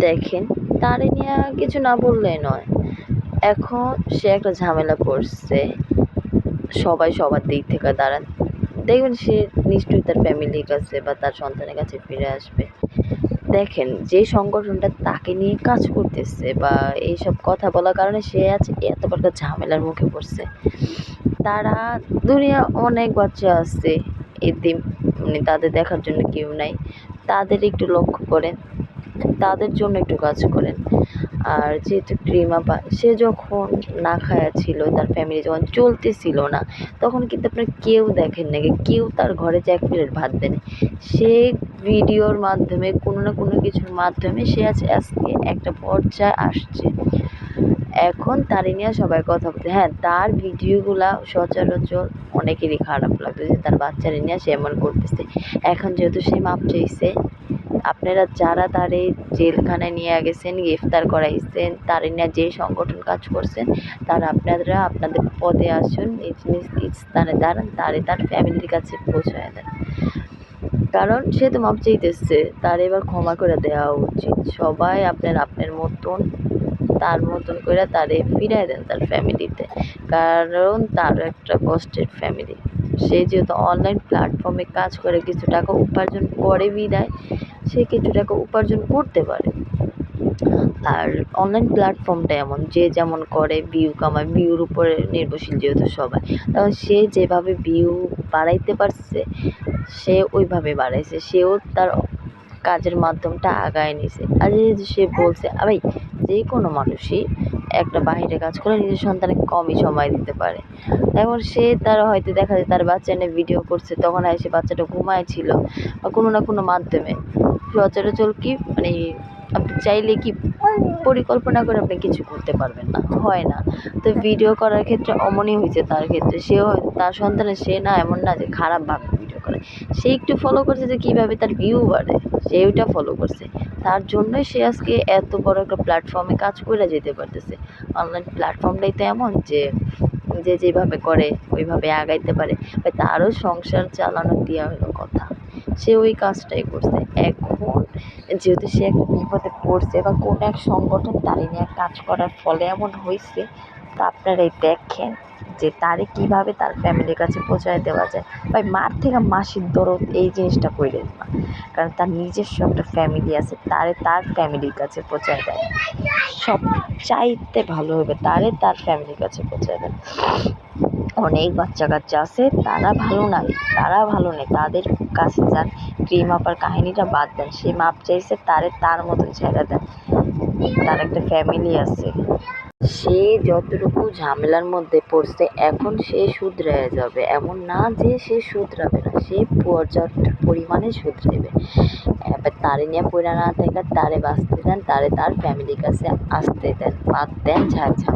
দেখেন, তারে নিয়ে কিছু না বললেই নয়। এখন সে একটা ঝামেলা পড়ছে সবাই সবার দিক থেকে দাঁড়ান। দেখবেন সে নিশ্চয়ই তার ফ্যামিলির কাছে বা তার সন্তানের কাছে ফিরে আসবে। দেখেন, যে সংগঠনটা তাকে নিয়ে কাজ করতেছে বা এইসব কথা বলার কারণে সে আজ এত বড় ঝামেলার মুখে পড়ছে। তারা দুনিয়া অনেক বাচ্চা আছে। এতিম মানে তাদের দেখার জন্য কেউ নাই। তাদের একটু লক্ষ্য করেন। তাদের জন্য একটু কাজ করেন। আর যেহেতু ক্রিমা পা সে যখন না খায়া ছিল, তার ফ্যামিলি যখন চলতেছিল না, তখন কিন্তু আপনার কেউ দেখেন নাকি কেউ তার ঘরে যে এক প্লেট ভাত দেন সে ভিডিওর মাধ্যমে, কোনো না কোনো কিছুর মাধ্যমে সে আজ আজকে একটা পর্যায়ে আসছে। এখন তারই নিয়ে সবাই কথা বলতে হ্যাঁ তার ভিডিওগুলা সচরাচর অনেকেরই খারাপ লাগতো যে তার বাচ্চারে নিয়ে সে এমন করতেছে। এখন যেহেতু সে মাপ চাইছে আপনারা যারা তারে জেলখানায় নিয়ে গেছেন, গ্রেফতার করাইছেন, তারে নিয়ে যে সংগঠন কাজ করছেন, তারা আপনারা আপনাদের পদে আসুন, নিজ নিজ স্থানে দাঁড়ান, তারে তার ফ্যামিলির কাছে পৌঁছায় দেন। কারণ সে তো মাপ চাইতেছে, তার এবার ক্ষমা করে দেওয়া উচিত। সবাই আপনার আপনার মতন, তার মতন করে তারে ফিরাই দেন তার ফ্যামিলিতে। কারণ তার একটা কষ্টের ফ্যামিলি। সে যেহেতু অনলাইন প্ল্যাটফর্মে কাজ করে, কিছু টাকা উপার্জন করে বিদায়। সে কিছু টাকা উপার্জন করতে পারে। আর অনলাইন প্ল্যাটফর্মটা এমন, যে যেমন করে ভিউ কামায় ভিউর উপরে নির্ভরশীল যেহেতু সবাই, তখন সে যেভাবে ভিউ বাড়াইতে পারছে, সে ওইভাবে বাড়াইছে, সেও তার কাজের মাধ্যমটা আগায় নিছে। আর যেহেতু সে বলছে, "আ ভাই, যে কোনো মানুষই একটা বাহিরে কাজ করে নিজের সন্তানকে কমই সময় দিতে পারে। এখন সে তার হয়তো দেখা যায় তার বাচ্চা নিয়ে ভিডিও করছে, তখন এসে বাচ্চাটা ঘুমায় ছিল, বা কোনো না কোনো মাধ্যমে। সচরাচর কি মানে আপনি চাইলে কি পরিকল্পনা করে আপনি কিছু করতে পারবেন না, হয় না। তো ভিডিও করার ক্ষেত্রে অমনই হয়েছে তার ক্ষেত্রে। সেও তার সন্তানের সে না এমন না যে খারাপভাবে ভিডিও করে সে একটু ফলো করছে যে কীভাবে তার ভিউ বাড়ে। সে ওইটা ফলো করছে। তার জন্যই সে আজকে এত বড় একটা প্ল্যাটফর্মে কাজ করে যেতে পারতেছে। অনলাইন প্ল্যাটফর্মটাই তো এমন যে যে যেভাবে করে, ওইভাবে আগাইতে পারে। তারও সংসার চালানো দেওয়া হলো কথা। সে ওই কাজটাই করছে। এখন যেহেতু সে একটা বিপদে পড়ছে বা কোনো এক সংগঠন তারই নিয়ে কাজ করার ফলে এমন হয়েছে তা আপনারাই দেখেন। যে তারে কীভাবে তার ফ্যামিলির কাছে পৌঁছায় দেওয়া যায় ভাই মার থেকে মাসির দরদ এই জিনিসটা কইরেন না কারণ তার নিজস্ব একটা ফ্যামিলি আছে, তারে তার ফ্যামিলির কাছে পৌঁছায় দেয়। সব চাইতে ভালো হবে তারে তার ফ্যামিলির কাছে পৌঁছায় দেয়। অনেক বাচ্চা কাচ্চা আছে, তারা ভালো নাই, তারা ভালো নেই, তাদের কাছে যান ক্রিম আপার কাহিনীটা বাদ দেন। সে মাপ চাইছে, তারে তার মতন ছেড়ে দেন। তার একটা ফ্যামিলি আছে। সে যতটুকু ঝামেলার মধ্যে পড়ছে, এখন সে শুধরায় যাবে। এমন না যে সে শুধরাবে না, সে পর্যাপ্ত পরিমাণে শুধরাইবে। এবার তারে নিয়ে পড়ে না থাকে, তারে বাঁচতে দেন, তারে তার ফ্যামিলির কাছে আসতে দেন, বাদ দেন ঝামেলা।